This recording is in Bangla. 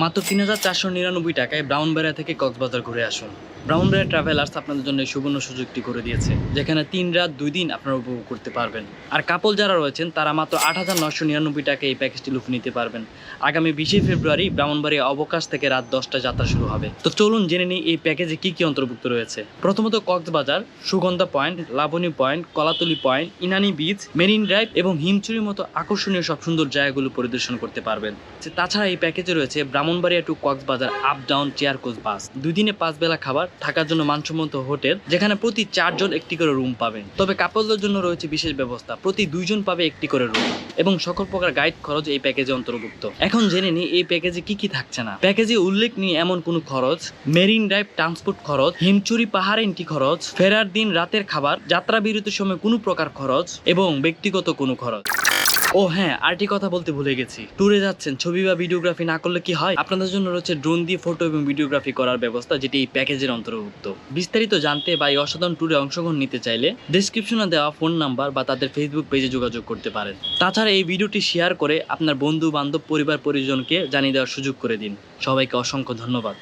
মাত্র তিন হাজার চারশো নিরানব্বই টাকায় ব্রাউনবেড়া থেকে কক্সবাজার ঘুরে আসুন। ব্রাউনবেড়া ট্রাভেলার্স আপনাদের জন্য সুবর্ণ সুযোগটি করে দিয়েছে, যেখানে তিন রাত দুই দিন আপনারা উপভোগ করতে পারবেন। আর কাপল যারা রয়েছেন, তারা মাত্র আট হাজার নশো নিরানব্বই টাকায় এই প্যাকেজটি লুফে নিতে পারবেন। আগামী বিশে ফেব্রুয়ারি ব্রাউনবাড়িয়া অবকাশ থেকে রাত দশটা যাত্রা শুরু হবে। তো চলুন জেনে নিই এই প্যাকেজে কি কি অন্তর্ভুক্ত রয়েছে। প্রথমত Cox's Bazar, Sugandha point, Laboni point, Kolatoli point, Inani beach marine drive এবং হিমচুরির মতো আকর্ষণীয় সব সুন্দর জায়গাগুলো পরিদর্শন করতে পারবেন। তাছাড়া এই প্যাকেজে রয়েছে Brahmanbaria to Cox's Bazar up down chair coach bus দুই দিনে পাঁচ বেলা খাবার, থাকার জন্য মানসম্মত হোটেল, যেখানে প্রতি চারজন একটি করে রুম পাবেন। তবে কাপড়দের জন্য রয়েছে বিশেষ ব্যবস্থা, প্রতি দুইজন পাবে একটি করে রুম এবং সকল প্রকার গাইড খরচ এই প্যাকেজে অন্তর্ভুক্ত। এখন জেনে নিই এই প্যাকেজে কি কি থাকছে না। প্যাকেজে উল্লেখ নেই এমন কোনো খরচ মেরিন ড্রাইভ ট্রান্সপোর্ট খরচ হিমচুরি পাহাড় এন্ট্রি খরচ, ফেরার দিন, রাতের খাবার যাত্রা বিরতির সময় কোনো প্রকার খরচ, এবং ব্যক্তিগত কোনো খরচ। ও হ্যাঁ আরটি কথা বলতে ভুলে গেছি। ট্যুরে যাচ্ছেন, ছবি বা ভিডিওগ্রাফি না করলে কি হয়? আপনাদের জন্য রয়েছে ড্রোন দিয়ে ফটো এবং ভিডিওগ্রাফি করার ব্যবস্থা, যেটি এই প্যাকেজের অন্তর্ভুক্ত। বিস্তারিত জানতে বা এই অসাধারণ ট্যুরে অংশগ্রহণ নিতে চাইলে ডেসক্রিপশনে দেওয়া ফোন নাম্বার বা তাদের ফেসবুক পেজে যোগাযোগ করতে পারেন। তাছাড়া এই ভিডিওটি শেয়ার করে আপনার বন্ধু বান্ধব পরিবার পরিজনকে জানিয়ে দেওয়ার সুযোগ করে দিন। সবাইকে অসংখ্য ধন্যবাদ।